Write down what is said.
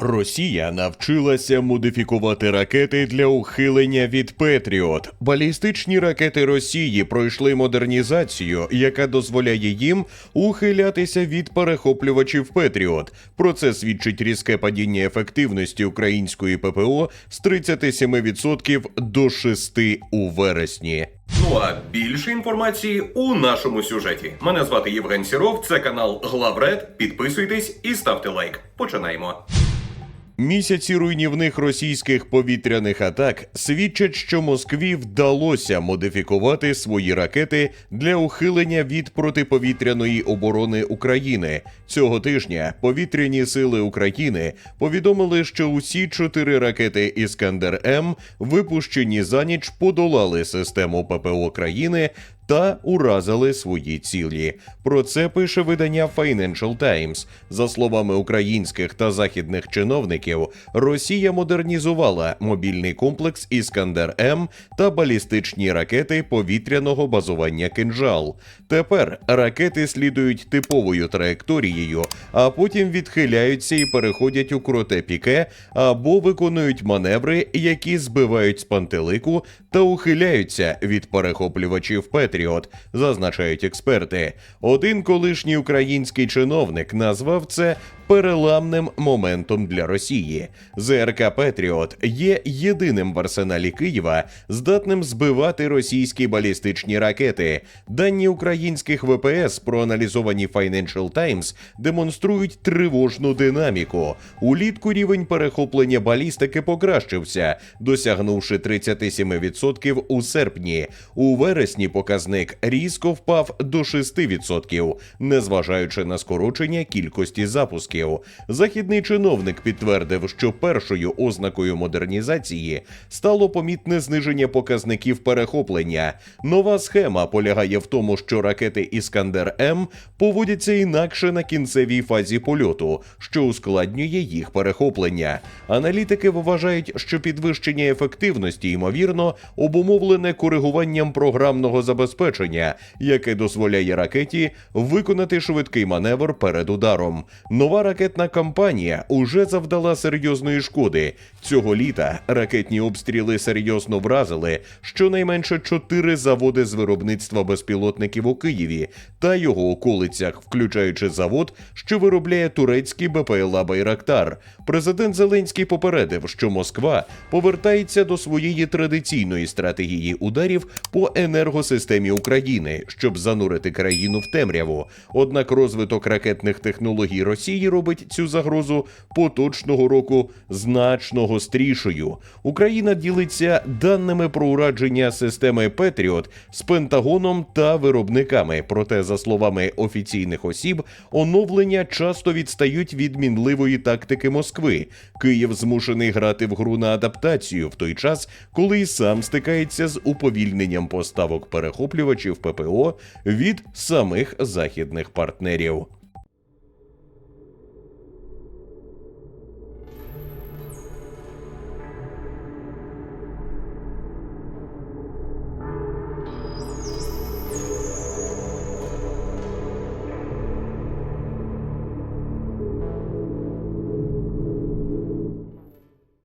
Росія навчилася модифікувати ракети для ухилення від Петріот. Балістичні ракети Росії пройшли модернізацію, яка дозволяє їм ухилятися від перехоплювачів Петріот. Про це свідчить різке падіння ефективності української ППО з 37% до 6% у вересні. Ну а більше інформації у нашому сюжеті. Мене звати Євген Сіров, це канал Главред. Підписуйтесь і ставте лайк. Починаємо. Місяці руйнівних російських повітряних атак свідчать, що Москві вдалося модифікувати свої ракети для ухилення від протиповітряної оборони України. Цього тижня повітряні сили України повідомили, що усі чотири ракети Іскандер М, випущені за ніч, подолали систему ППО країни та уразили свої цілі. Про це пише видання Financial Times. За словами українських та західних чиновників, Росія модернізувала мобільний комплекс Іскандер М та балістичні ракети повітряного базування «Кинжал». Тепер ракети слідують типовою траєкторією, а потім відхиляються і переходять у круте піке або виконують маневри, які збивають з пантелику та ухиляються від перехоплювачів Петріот, зазначають експерти. Один колишній український чиновник назвав це переламним моментом для Росії. ЗРК Петріот є єдиним в арсеналі Києва, здатним збивати російські балістичні ракети. Дані українських ВПС, проаналізовані Financial Times, демонструють тривожну динаміку. Улітку рівень перехоплення балістики покращився, досягнувши 37% у серпні. У вересні показник різко впав до 6%, незважаючи на скорочення кількості запусків. Західний чиновник підтвердив, що першою ознакою модернізації стало помітне зниження показників перехоплення. Нова схема полягає в тому, що ракети Іскандер М поводяться інакше на кінцевій фазі польоту, що ускладнює їх перехоплення. Аналітики вважають, що підвищення ефективності ймовірно обумовлене коригуванням програмного забезпечення, яке дозволяє ракеті виконати швидкий маневр перед ударом. Нова ракетна кампанія уже завдала серйозної шкоди. Цього літа ракетні обстріли серйозно вразили щонайменше чотири заводи з виробництва безпілотників у Києві та його околицях, включаючи завод, що виробляє турецький БПЛА Байрактар. Президент Зеленський попередив, що Москва повертається до своєї традиційної стратегії ударів по енергосистемі України, щоб занурити країну в темряву. Однак розвиток ракетних технологій Росії робить цю загрозу поточного року значно гострішою. Україна ділиться даними про урадження системи Петріот з Пентагоном та виробниками. Проте, за словами офіційних осіб, оновлення часто відстають від мінливої тактики Москви. Київ змушений грати в гру на адаптацію в той час, коли й сам стикається з уповільненням поставок перехоплювачів ППО від самих західних партнерів.